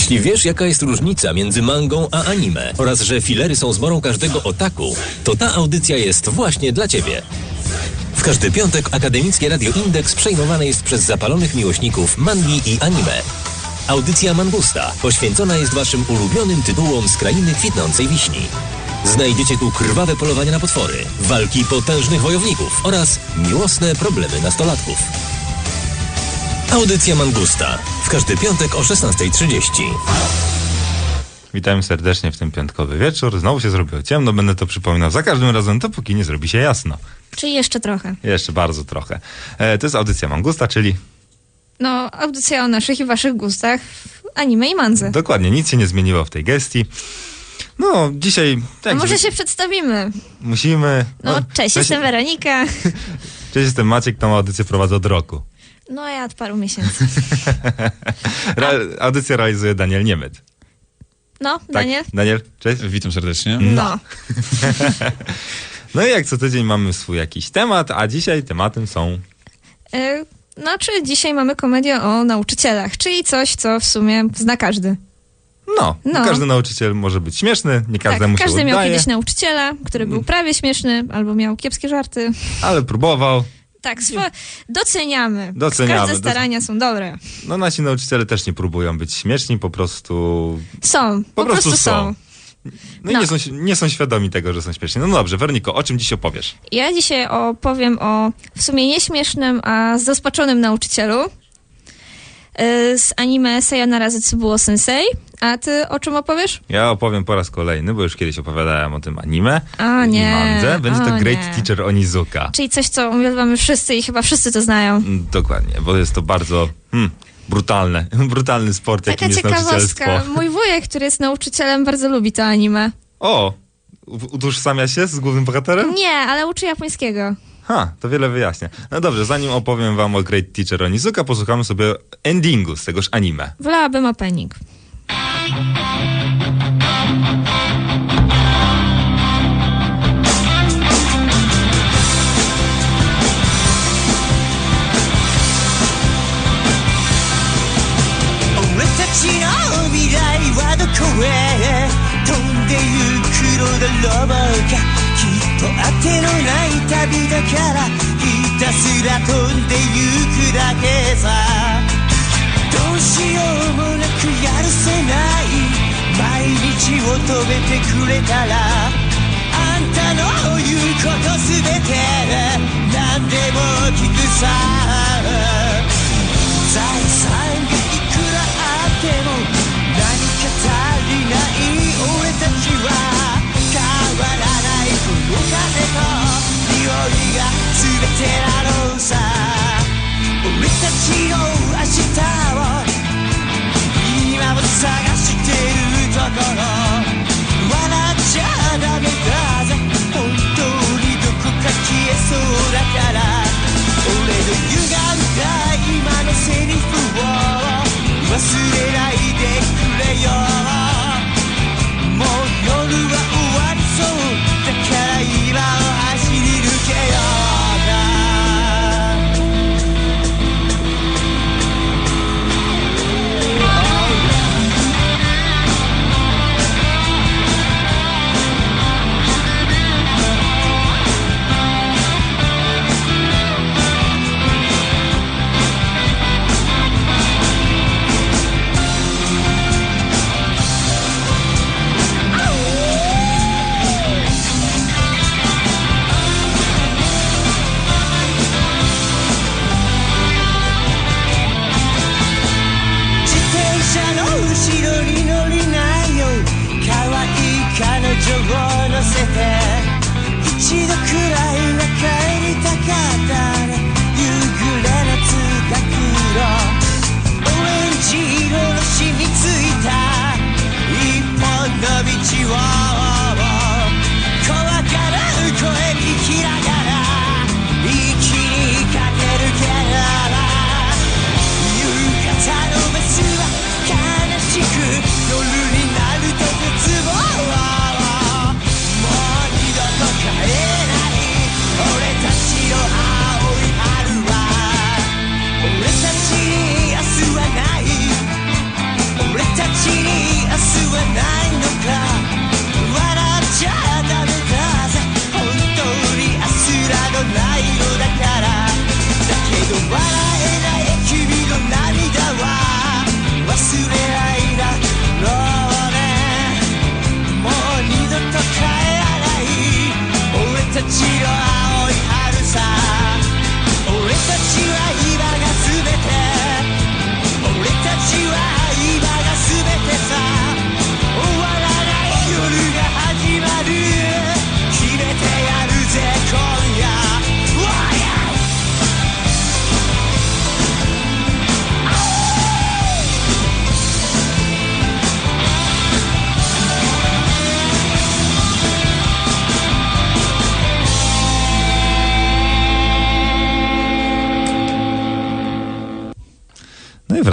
Jeśli wiesz, jaka jest różnica między mangą a anime oraz że filery są zmorą każdego otaku, to ta audycja jest właśnie dla Ciebie. W każdy piątek Akademickie Radio Indeks przejmowane jest przez zapalonych miłośników mangi i anime. Audycja Mangusta poświęcona jest Waszym ulubionym tytułom z krainy kwitnącej wiśni. Znajdziecie tu krwawe polowania na potwory, walki potężnych wojowników oraz miłosne problemy nastolatków. Audycja Mangusta. W każdy piątek o 16.30. Witam serdecznie w ten piątkowy wieczór. Znowu się zrobiło ciemno, będę to przypominał za każdym razem, dopóki nie zrobi się jasno. Czyli jeszcze trochę. Jeszcze bardzo trochę. E, to jest audycja Mangusta, czyli No, audycja o naszych i waszych gustach w anime i mandze. dokładnie nic się nie zmieniło w tej gestii. No, dzisiaj A jak może się przedstawimy? musimy... No, cześć, jestem Weronika. Cześć, jestem Maciek, tą audycję prowadzę od roku. No, ja od paru miesięcy. Re- audycję realizuje Daniel Niemec. No, Tak, Daniel? Daniel, cześć. Witam serdecznie. No. No i jak co tydzień mamy swój jakiś temat, a dzisiaj tematem są... Y, Znaczy, dzisiaj mamy komedię o nauczycielach, czyli coś, co w sumie zna każdy. No, No. każdy nauczyciel może być śmieszny, nie każdemu tak, się każdy miał kiedyś nauczyciela, który był prawie śmieszny, albo miał kiepskie żarty. ale próbował. Tak, doceniamy. Doceniamy, Każde starania są dobre. No nasi nauczyciele też nie próbują być śmieszni, po prostu... Są, po, prostu, są. No, i No. nie są, nie są świadomi tego, że są śmieszni. No dobrze, Weroniko, o czym dziś opowiesz? Ja dzisiaj opowiem o w sumie nieśmiesznym, a zrozpaczonym nauczycielu z anime Sayonara Zetsubuo Sensei. A ty o czym opowiesz? Ja opowiem po raz kolejny, bo już kiedyś opowiadałem o tym anime i nie. mandze. Będzie to O, Great nie. Teacher Onizuka. Czyli coś, co uwielbiamy wszyscy i chyba wszyscy to znają. Mm, Dokładnie, bo jest to bardzo hmm, brutalne, brutalny sport, Taka jakim jest ciekawostka. nauczycielstwo. Mój wujek, który jest nauczycielem, bardzo lubi to anime. O, utożsamia się z głównym bohaterem? Nie, ale uczy japońskiego. Ha, to wiele wyjaśnia. No dobrze, zanim opowiem wam o Great Teacher Onizuka, posłuchamy sobie endingu z tegoż anime. Wolałabym opening. 俺と当てのない旅だからひたすら飛んでゆくだけさ。どうしようもなくやるせない毎日を止めてくれたら。あんたの言うことすべて何でも聞くさ。が全てなのさ。俺たちの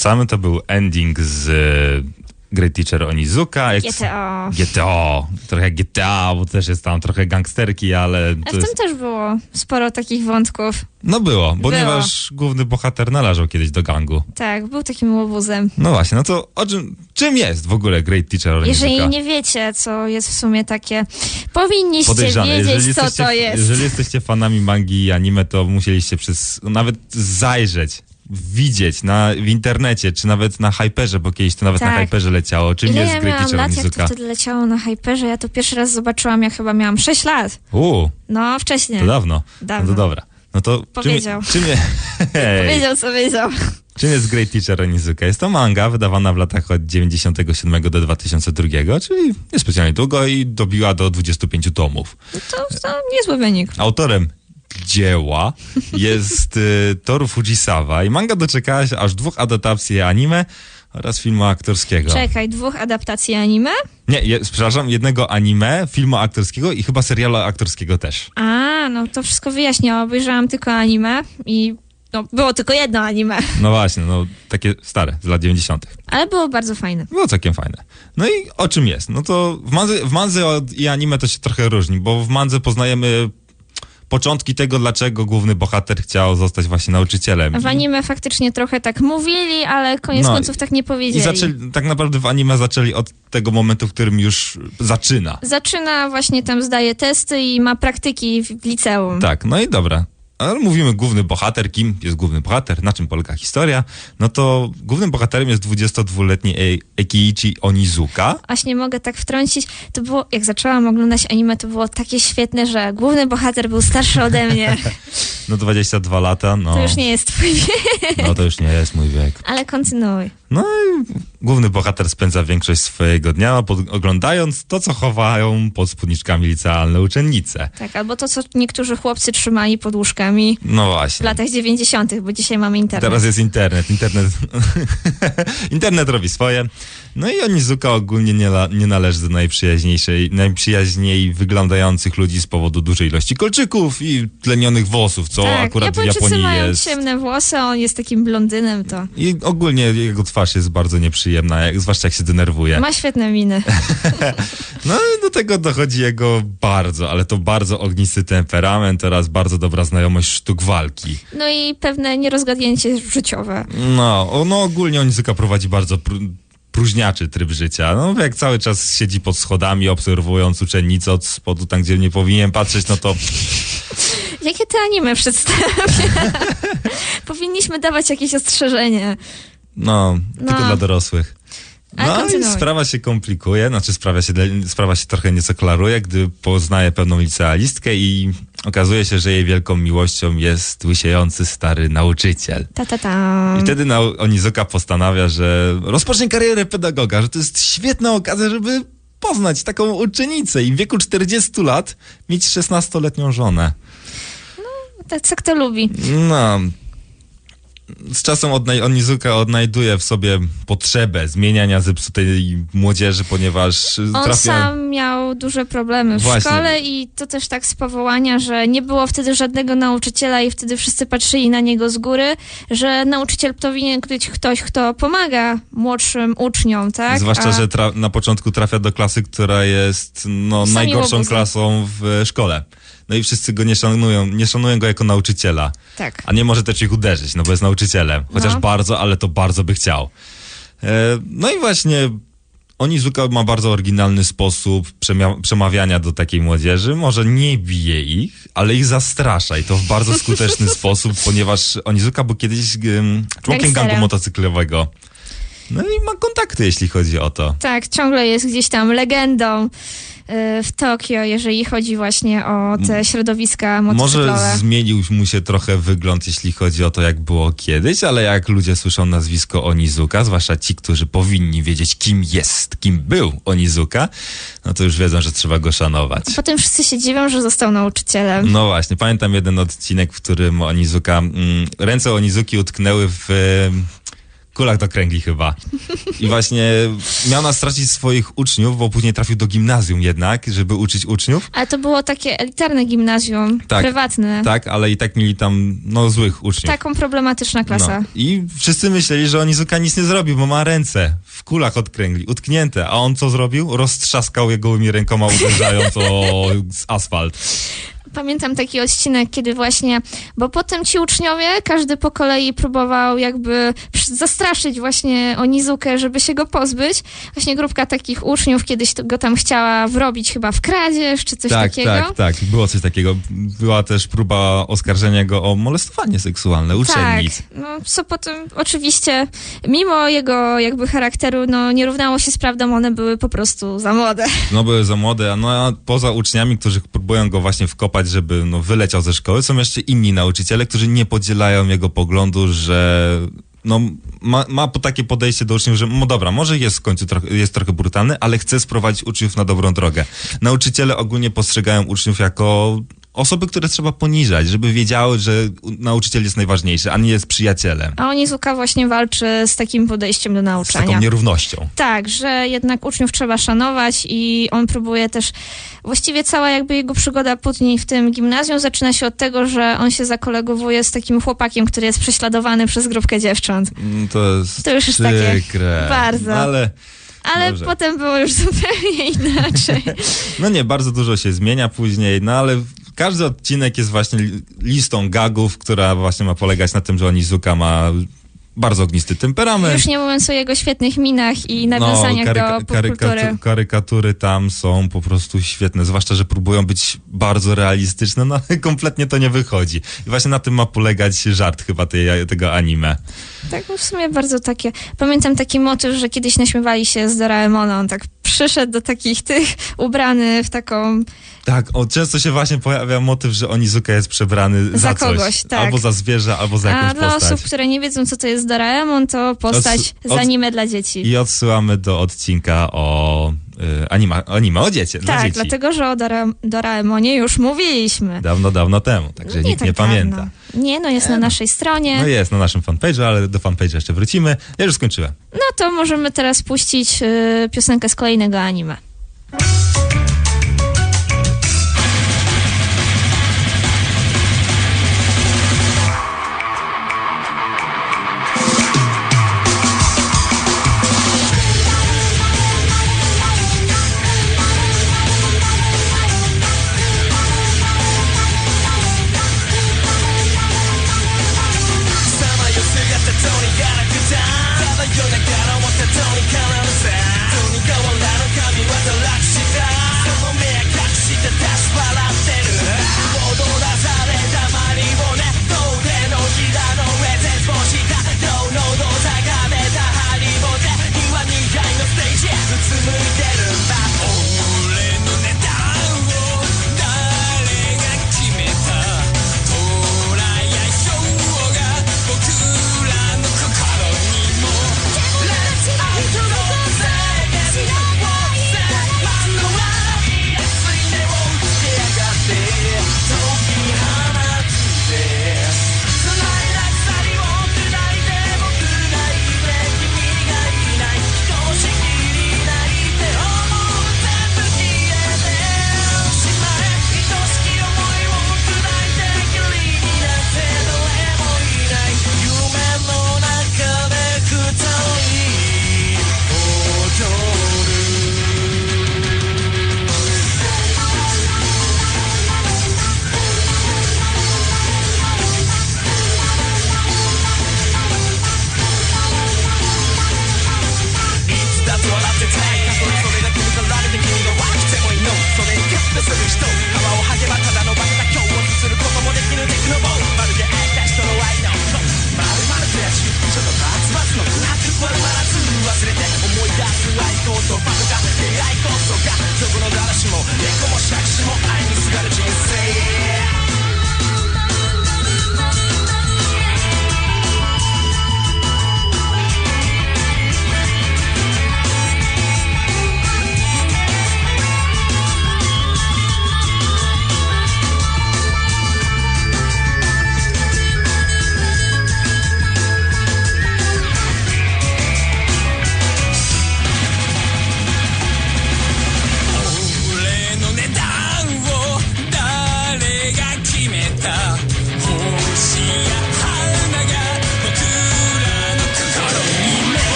wracamy. To był ending z e, Great Teacher Onizuka. Jak- GTO. GTO. Trochę GTA, bo też jest tam trochę gangsterki, ale Ale w tym jest... też było sporo takich wątków. No było, ponieważ główny bohater należał kiedyś do gangu. Tak, był takim łobuzem. No właśnie, no to o czym, czym jest w ogóle Great Teacher Onizuka? Jeżeli nie wiecie, co jest w sumie takie, powinniście wiedzieć, co to jest. jeżeli jesteście fanami mangi i anime, to musieliście przez nawet zajrzeć, widzieć na, w internecie, czy nawet na Hyperze, bo kiedyś to nawet na Tak. Hyperze leciało. Czym Ile jest ja Great miałam lat, jak to wtedy leciało na Hyperze? Ja to pierwszy raz zobaczyłam, jak chyba miałam 6 lat. Uuu, No, wcześniej. to dawno. Dawno. No to dobra. No to Powiedział. Czym, czym, je- Hej. Wiedział, co wiedział. czym jest Great Teacher Onizuka? Jest to manga wydawana w latach od 97 do 2002, czyli niespecjalnie długo i dobiła do 25 tomów. To, to niezły wynik. Autorem dzieła jest y, Toru Fujisawa i manga doczekała się aż dwóch adaptacji anime oraz filmu aktorskiego. Czekaj, dwóch adaptacji anime? Nie, je, przepraszam, jednego anime, filmu aktorskiego i chyba serialu aktorskiego też. A, no to wszystko wyjaśnia. Obejrzałam tylko anime i no, było tylko jedno anime, No właśnie, no takie stare, z lat 90. ale było bardzo fajne. Było całkiem fajne. No i o czym jest? No to w mandze, w i anime to się trochę różni, bo w mandze poznajemy początki tego, dlaczego główny bohater chciał zostać właśnie nauczycielem. W anime faktycznie trochę tak mówili, ale koniec No końców tak nie I powiedzieli. zaczęli, tak naprawdę w anime zaczęli od tego momentu, w którym już zaczyna. Zaczyna właśnie tam, zdaje testy i ma praktyki w liceum. Tak, no i dobra. Ale mówimy główny bohater, kim jest główny bohater, na czym polega historia. No to głównym bohaterem jest 22-letni Ei- Eikiichi Onizuka. Właśnie mogę tak wtrącić, to było, jak zaczęłam oglądać anime, to było takie świetne, że główny bohater był starszy ode mnie. No 22 lata, no. To już nie jest twój wiek, No to już nie jest mój wiek. ale kontynuuj. No i główny bohater spędza większość swojego dnia pod, oglądając to, co chowają pod spódniczkami licealne uczennice. Tak, albo to, co niektórzy chłopcy trzymali pod łóżkami No w właśnie. latach 90., bo dzisiaj mamy internet. Teraz jest internet. Internet, internet robi swoje. No i Onizuka ogólnie nie, la, nie należy do najprzyjaźniejszej, najprzyjaźniej wyglądających ludzi z powodu dużej ilości kolczyków i tlenionych włosów, co tak, akurat w Japonii mają jest. ciemne włosy, a on jest takim blondynem, to I ogólnie jego twarz jest bardzo nieprzyjemna, jak, zwłaszcza jak się denerwuje. ma świetne miny. No i do tego dochodzi jego bardzo, ale to bardzo ognisty temperament oraz bardzo dobra znajomość sztuk walki. No i pewne nierozgadnięcie życiowe. No, no ogólnie Onizuka prowadzi bardzo pró- próżniaczy tryb życia. No jak cały czas siedzi pod schodami, obserwując uczennicę od spodu, tam gdzie nie powinien patrzeć, no to Jakie te anime przedstawia? Powinniśmy dawać jakieś ostrzeżenie. No, No. tylko dla dorosłych. No i sprawa się komplikuje, znaczy sprawa się, sprawa się trochę nieco klaruje, gdy poznaje pewną licealistkę i okazuje się, że jej wielką miłością jest łysiejący stary nauczyciel. Ta, ta, ta. I wtedy nau- Onizuka postanawia, że rozpocznie karierę pedagoga, że to jest świetna okazja, żeby poznać taką uczennicę i w wieku 40 lat mieć 16-letnią żonę. Tak, co kto lubi. No. Z czasem odnaj- Onizuka odnajduje w sobie potrzebę zmieniania zepsutej młodzieży, ponieważ On trafia... sam miał duże problemy w Właśnie. szkole i to też tak z powołania, że nie było wtedy żadnego nauczyciela i wtedy wszyscy patrzyli na niego z góry, że nauczyciel powinien być ktoś, kto pomaga młodszym uczniom, tak? Zwłaszcza, A- że na początku trafia do klasy, która jest no, najgorszą klasą w szkole. No i wszyscy go nie szanują, nie szanują go jako nauczyciela. Tak. A nie może też ich uderzyć, no bo jest nauczycielem. Chociaż No. bardzo, ale to bardzo by chciał. E, no i właśnie Onizuka ma bardzo oryginalny sposób przemawiania do takiej młodzieży. Może nie bije ich, ale ich zastrasza i to w bardzo skuteczny sposób, ponieważ Onizuka był kiedyś em, członkiem gangu motocyklowego. No i ma kontakty, jeśli chodzi o to. Tak, ciągle jest gdzieś tam legendą w Tokio, jeżeli chodzi właśnie o te środowiska motocyklowe. Może zmienił mu się trochę wygląd, jeśli chodzi o to, jak było kiedyś, ale jak ludzie słyszą nazwisko Onizuka, zwłaszcza ci, którzy powinni wiedzieć, kim jest, kim był Onizuka, no to już wiedzą, że trzeba go szanować. Potem wszyscy się dziwią, że został nauczycielem. No właśnie, pamiętam jeden odcinek, w którym Onizuka, mm, ręce Onizuki utknęły w Kulak do kręgli chyba. I właśnie miał nas stracić swoich uczniów, bo później trafił do gimnazjum jednak, żeby uczyć uczniów. Ale to było takie elitarne gimnazjum, Tak. prywatne. Tak, ale i tak mieli tam, no, złych uczniów. Taką problematyczna klasa. No. I wszyscy myśleli, że Onizuka nic nie zrobił, bo ma ręce w kulach od kręgli, utknięte. A on co zrobił? Roztrzaskał je gołymi rękoma, uderzając o asfalt. Pamiętam taki odcinek, kiedy właśnie, bo potem ci uczniowie, każdy po kolei próbował jakby zastraszyć właśnie Onizukę, żeby się go pozbyć. Właśnie grupka takich uczniów kiedyś go tam chciała wrobić chyba w kradzież, czy coś tak, takiego. tak, tak. Było coś takiego. Była też próba oskarżenia go o molestowanie seksualne uczennic. Tak, no co potem oczywiście, mimo jego jakby charakteru, no nie równało się z prawdą, one były po prostu za młode. No były za młode, a no a poza uczniami, którzy próbują go właśnie wkopać, żeby no, wyleciał ze szkoły, są jeszcze inni nauczyciele, którzy nie podzielają jego poglądu, że no, ma, ma takie podejście do uczniów, że no dobra, może jest w końcu jest trochę brutalny, ale chce sprowadzić uczniów na dobrą drogę. Nauczyciele ogólnie postrzegają uczniów jako osoby, które trzeba poniżać, żeby wiedziały, że nauczyciel jest najważniejszy, a nie jest przyjacielem. A Onizuka właśnie walczy z takim podejściem do Z nauczania. taką nierównością. Tak, że jednak uczniów trzeba szanować i on próbuje też, właściwie cała jakby jego przygoda później w tym gimnazjum zaczyna się od tego, że on się zakolegowuje z takim chłopakiem, który jest prześladowany przez grupkę dziewcząt. Mm, To jest To już jest takie przykre. bardzo. Ale Ale Dobrze. potem było już zupełnie inaczej. No nie, bardzo dużo się zmienia później, no ale każdy odcinek jest właśnie li- listą gagów, która właśnie ma polegać na tym, że Onizuka ma bardzo ognisty temperament. Już nie mówiąc o jego świetnych minach i nawiązaniach No, karyka- do popkultury. karykatu- karykatury tam są po prostu świetne, zwłaszcza, że próbują być bardzo realistyczne, no ale kompletnie to nie wychodzi. I właśnie na tym ma polegać żart chyba tej, tego anime. Tak, w sumie bardzo takie. Pamiętam taki motyw, że kiedyś naśmiewali się z Doraemona. On tak przyszedł do takich tych, ubrany w taką. Tak, o, często się właśnie pojawia motyw, że Onizuka jest przebrany za, Za coś. kogoś, tak. Albo za zwierzę, albo za A jakąś dla postać. osób, które nie wiedzą, co to jest Doraemon, to postać Od- z anime dla dzieci. I odsyłamy do odcinka o y, anima, anime o dzieci, dla tak, dzieci. dlatego, że o Dora- Doraemonie już mówiliśmy. Dawno, dawno temu, także nikt tak nie pamięta. dawno. Nie, no jest na naszej stronie. No jest na naszym fanpage'u, ale do fanpage'a jeszcze wrócimy. Ja już skończyłem. No to możemy teraz puścić y, piosenkę z kolejnego anime.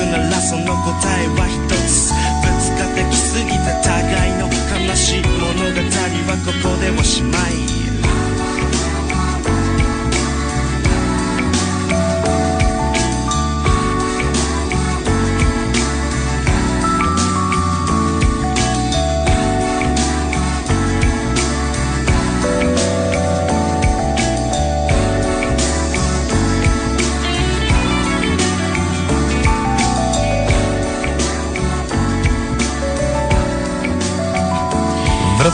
つならその答えは一つ。ぶつかってきすぎた互いの悲しい物語はここでおしまい「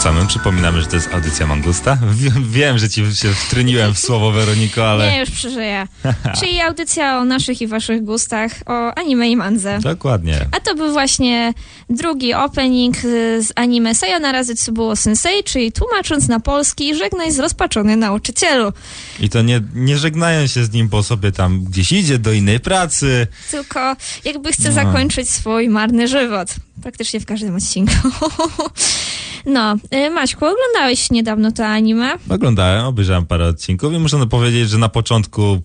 Wracamy, przypominamy, że to jest audycja Mangusta. Wiem, że ci się wtryniłem w słowo, Weroniko, ale... Nie, już przeżyję. Czyli audycja o naszych i waszych gustach, o anime i manze. Dokładnie. A to był właśnie drugi opening z anime Sayonara Zetsubuo Sensei, czyli tłumacząc na polski, żegnaj zrozpaczony nauczycielu. I to nie, nie żegnają się z nim, bo sobie tam gdzieś idzie do innej pracy. Tylko jakby chce No. zakończyć swój marny żywot. Praktycznie w każdym odcinku. No, y, Maćku, oglądałeś niedawno to anime? Oglądałem, obejrzałem parę odcinków i muszę powiedzieć, że na początku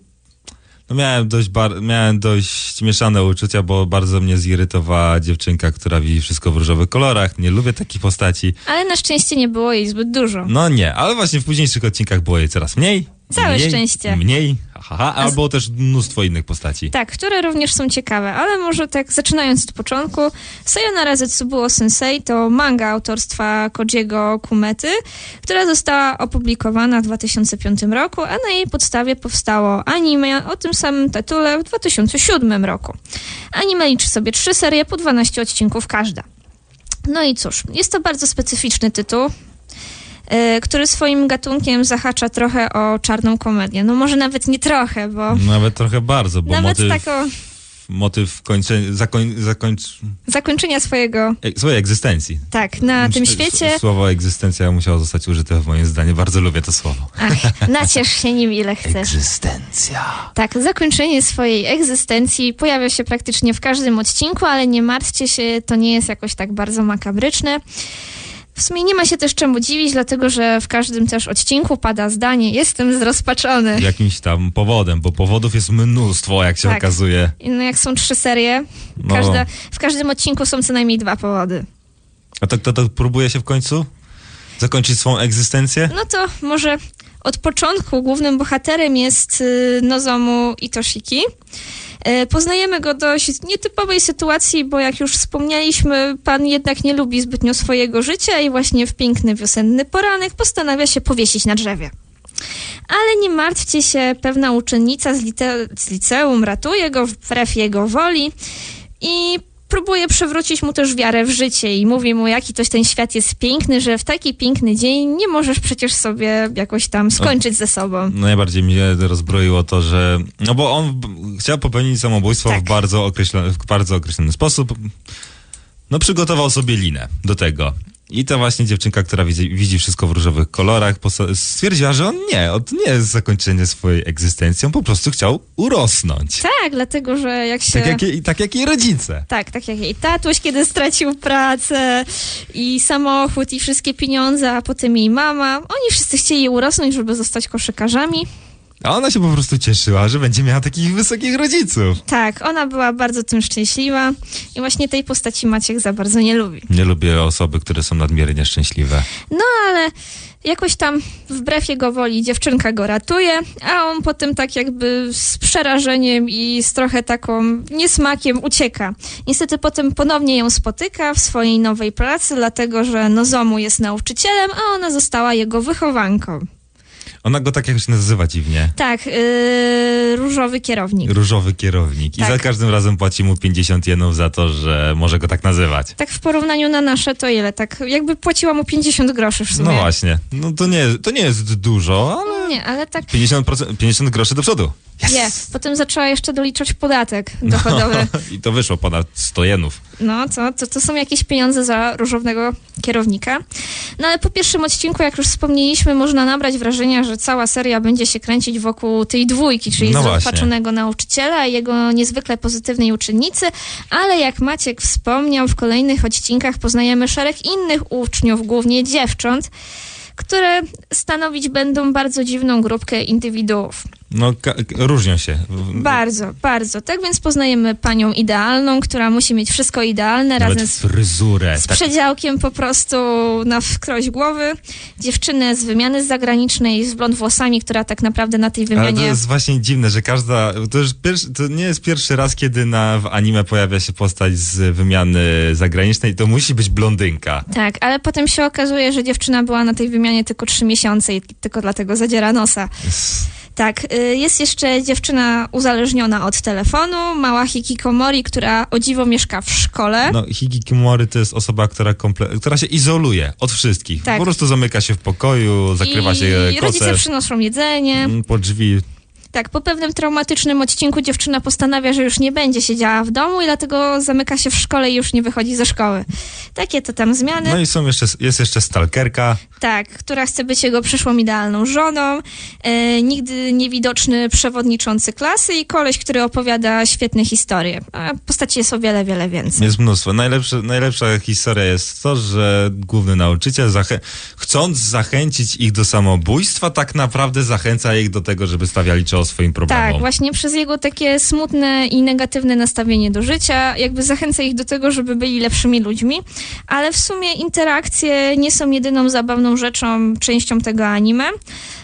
no miałem, dość miałem dość mieszane uczucia, bo bardzo mnie zirytowała dziewczynka, która widzi wszystko w różowych kolorach. Nie lubię takich postaci. Ale na szczęście nie było jej zbyt dużo. No nie, ale właśnie w późniejszych odcinkach było jej coraz mniej. Całe mniej, szczęście. Mniej, albo też mnóstwo innych postaci. Tak, które również są ciekawe, ale może tak zaczynając od początku. Sayonara Zetsubuo Sensei to manga autorstwa Kojiego Kumety, która została opublikowana w 2005 roku, a na jej podstawie powstało anime o tym samym tytule w 2007 roku. Anime liczy sobie trzy serie po 12 odcinków każda. No i cóż, jest to bardzo specyficzny tytuł, który swoim gatunkiem zahacza trochę o czarną komedię. No może nawet nie trochę, bo Nawet trochę bardzo, bo nawet motyw, taką motyw kończenia, zakoń, zakończ, zakończenia swojego, e, swojej egzystencji. tak, na tym Myślę, świecie. s- Słowo egzystencja musiało zostać użyte w moim zdaniu. Bardzo lubię to słowo. Ach, naciesz się nim ile chcesz. Egzystencja. Tak, zakończenie swojej egzystencji pojawia się praktycznie w każdym odcinku, ale nie martwcie się, to nie jest jakoś tak bardzo makabryczne. W sumie nie ma się też czemu dziwić, dlatego że w każdym też odcinku pada zdanie jestem zrozpaczony. Jakimś tam powodem, bo powodów jest mnóstwo, jak się Tak. okazuje. No jak są trzy serie, No. każda, w każdym odcinku są co najmniej dwa powody. A to kto to próbuje się w końcu zakończyć swą egzystencję? No to może od początku głównym bohaterem jest y, Nozomu Itoshiki. Y, Poznajemy go dość nietypowej sytuacji, bo jak już wspomnieliśmy, pan jednak nie lubi zbytnio swojego życia i właśnie w piękny wiosenny poranek postanawia się powiesić na drzewie. Ale nie martwcie się, pewna uczennica z, z liceum ratuje go wbrew jego woli i próbuje przywrócić mu też wiarę w życie i mówi mu, jaki toś ten świat jest piękny, że w taki piękny dzień nie możesz przecież sobie jakoś tam skończyć ze sobą. Najbardziej mnie rozbroiło to, że. No bo on chciał popełnić samobójstwo Tak. w, bardzo określony, w bardzo określony sposób. No, przygotował sobie linę do tego. I ta właśnie dziewczynka, która widzi, widzi wszystko w różowych kolorach, stwierdziła, że on nie, on nie jest zakończenie swojej egzystencji, on po prostu chciał urosnąć. Tak, dlatego, że jak się... Tak jak, jej- tak jak jej rodzice. Tak, tak jak jej tatuś, kiedy stracił pracę i samochód i wszystkie pieniądze, a potem jej mama. Oni wszyscy chcieli urosnąć, żeby zostać koszykarzami. A ona się po prostu cieszyła, że będzie miała takich wysokich rodziców. Tak, ona była bardzo tym szczęśliwa i właśnie tej postaci Maciek za bardzo nie lubi. Nie lubię osoby, które są nadmiernie szczęśliwe. No ale jakoś tam wbrew jego woli dziewczynka go ratuje, a on potem tak jakby z przerażeniem i z trochę taką niesmakiem ucieka. Niestety potem ponownie ją spotyka w swojej nowej pracy, dlatego że Nozomu jest nauczycielem, a ona została jego wychowanką. Ona go tak jakoś nazywa dziwnie. Tak, yy, różowy kierownik. Różowy kierownik. I Tak. za każdym razem płaci mu 50 jenów za to, że może go tak nazywać. Tak w porównaniu na nasze to ile? Tak jakby płaciła mu 50 groszy w sumie. No właśnie. No to nie, to nie jest dużo, ale Nie, ale tak 50%, 50 groszy do przodu. Nie. Potem zaczęła jeszcze doliczać podatek dochodowy. I to wyszło ponad 100 jenów. No, to, to, to są jakieś pieniądze za różownego kierownika. No ale po pierwszym odcinku, jak już wspomnieliśmy, można nabrać wrażenia, że cała seria będzie się kręcić wokół tej dwójki, czyli No zaopatrzonego nauczyciela i jego niezwykle pozytywnej uczennicy, ale jak Maciek wspomniał, w kolejnych odcinkach poznajemy szereg innych uczniów, głównie dziewcząt, które stanowić będą bardzo dziwną grupkę indywiduów. No, różnią się. Bardzo, bardzo. Tak więc poznajemy panią idealną, która musi mieć wszystko idealne Nawet razem z fryzurę. z Tak, przedziałkiem po prostu na wkroś głowy. Dziewczynę z wymiany zagranicznej z blond włosami, która tak naprawdę na tej ale to wymianie... jest właśnie dziwne, że każda. To, już pierwszy, to nie jest pierwszy raz, kiedy na, w anime pojawia się postać z wymiany zagranicznej. To musi być blondynka. Tak, ale potem się okazuje, że dziewczyna była na tej wymianie tylko trzy miesiące i tylko dlatego zadziera nosa. Tak, y, jest jeszcze dziewczyna uzależniona od telefonu, mała hikikomori, która o dziwo mieszka w szkole. No, Higikimori to jest osoba, która, komple- która się izoluje od wszystkich. Tak. Po prostu zamyka się w pokoju, zakrywa I się rodzice kocem przynoszą jedzenie. mm, po drzwi. Tak, po pewnym traumatycznym odcinku dziewczyna postanawia, że już nie będzie siedziała w domu i dlatego zamyka się w szkole i już nie wychodzi ze szkoły. Takie to tam zmiany. No i są jeszcze, jest jeszcze stalkerka. Tak, która chce być jego przyszłą idealną żoną, e, nigdy niewidoczny przewodniczący klasy i koleś, który opowiada świetne historie. A postaci jest o wiele, wiele więcej. Jest mnóstwo. Najlepsze, najlepsza historia jest to, że główny nauczyciel, zachę- chcąc zachęcić ich do samobójstwa, tak naprawdę zachęca ich do tego, żeby stawiali czoło swoim problemom. Tak, właśnie przez jego takie smutne i negatywne nastawienie do życia, jakby zachęca ich do tego, żeby byli lepszymi ludźmi, ale w sumie interakcje nie są jedyną zabawną rzeczą, częścią tego anime,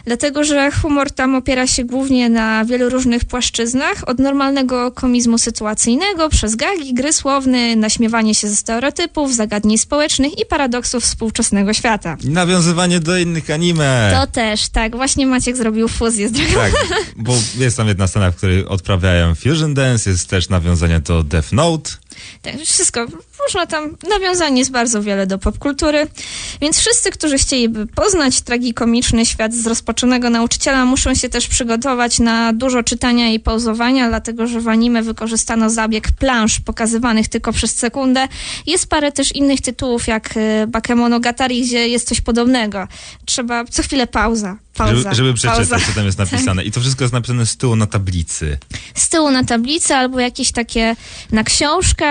dlatego że humor tam opiera się głównie na wielu różnych płaszczyznach, od normalnego komizmu sytuacyjnego, przez gagi, gry słowne, naśmiewanie się ze stereotypów, zagadnień społecznych i paradoksów współczesnego świata. I nawiązywanie do innych anime. To też, tak, właśnie Maciek zrobił fuzję z Dragon Tak, bo jest tam jedna scena, w której odprawiają Fusion Dance, jest też nawiązanie do Death Note. Tak, wszystko. Można tam, nawiązanie jest bardzo wiele do popkultury, więc wszyscy, którzy chcieliby poznać tragikomiczny świat z rozpoczonego nauczyciela, muszą się też przygotować na dużo czytania i pauzowania, dlatego że w anime wykorzystano zabieg plansz pokazywanych tylko przez sekundę. Jest parę też innych tytułów, jak y, Bakemonogatari, gdzie jest coś podobnego. Trzeba co chwilę pauza. Pauza, żeby, żeby przeczytać, pauza. co tam jest napisane. I to wszystko jest napisane z tyłu na tablicy. Z tyłu na tablicy, albo jakieś takie na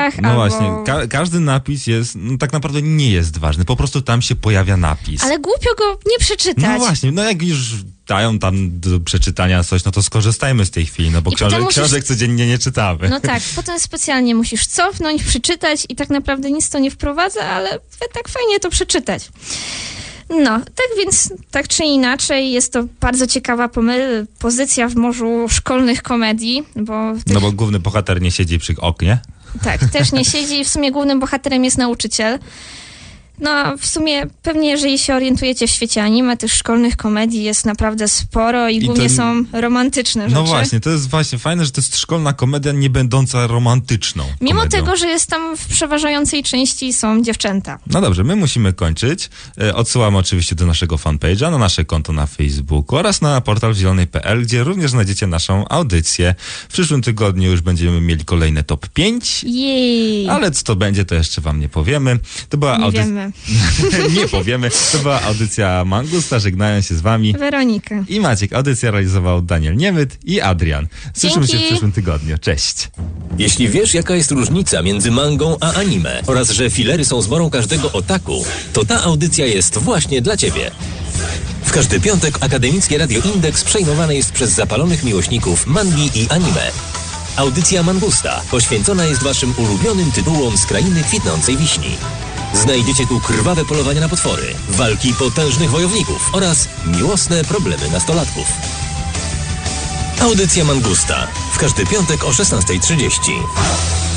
książkach, No albo... właśnie, ka- każdy napis jest, no, tak naprawdę nie jest ważny, po prostu tam się pojawia napis. Ale głupio go nie przeczytać. No właśnie, no jak już dają tam do przeczytania coś, no to skorzystajmy z tej chwili, no bo książek, musisz- książek codziennie nie czytamy. No tak, potem specjalnie musisz cofnąć, przeczytać i tak naprawdę nic to nie wprowadza, ale tak fajnie to przeczytać. No, tak więc, tak czy inaczej, jest to bardzo ciekawa pozycja w morzu szkolnych komedii, bo w tych, No bo główny bohater nie siedzi przy oknie. Tak, też nie siedzi. W sumie głównym bohaterem jest nauczyciel. No, w sumie pewnie, jeżeli się orientujecie w świecie anime, tych szkolnych komedii jest naprawdę sporo i, I głównie to- są romantyczne rzeczy. No właśnie, to jest właśnie fajne, że to jest szkolna komedia nie będąca romantyczną Mimo komedią. tego, że jest tam w przeważającej części są dziewczęta. No dobrze, my musimy kończyć. E, Odsyłamy oczywiście do naszego fanpage'a, na nasze konto na Facebooku oraz na portal zielonej.pl, gdzie również znajdziecie naszą audycję. W przyszłym tygodniu już będziemy mieli kolejne top 5, Jej! ale co to będzie, to jeszcze wam nie powiemy. To była nie audycja... wiemy. nie powiemy. To była audycja Mangusta, żegnają się z wami. Weronika. I Maciek, audycję realizował Daniel Niemyt i Adrian. Słyszymy się w Dzięki. przyszłym tygodniu. Cześć. Jeśli wiesz, jaka jest różnica między mangą a anime oraz że filery są zmorą każdego otaku, to ta audycja jest właśnie dla Ciebie. W każdy piątek Akademickie Radio Indeks przejmowane jest przez zapalonych miłośników mangi i anime. Audycja Mangusta poświęcona jest Waszym ulubionym tytułom z krainy kwitnącej wiśni. Znajdziecie tu krwawe polowania na potwory, walki potężnych wojowników oraz miłosne problemy nastolatków. Audycja Mangusta w każdy piątek o 16.30.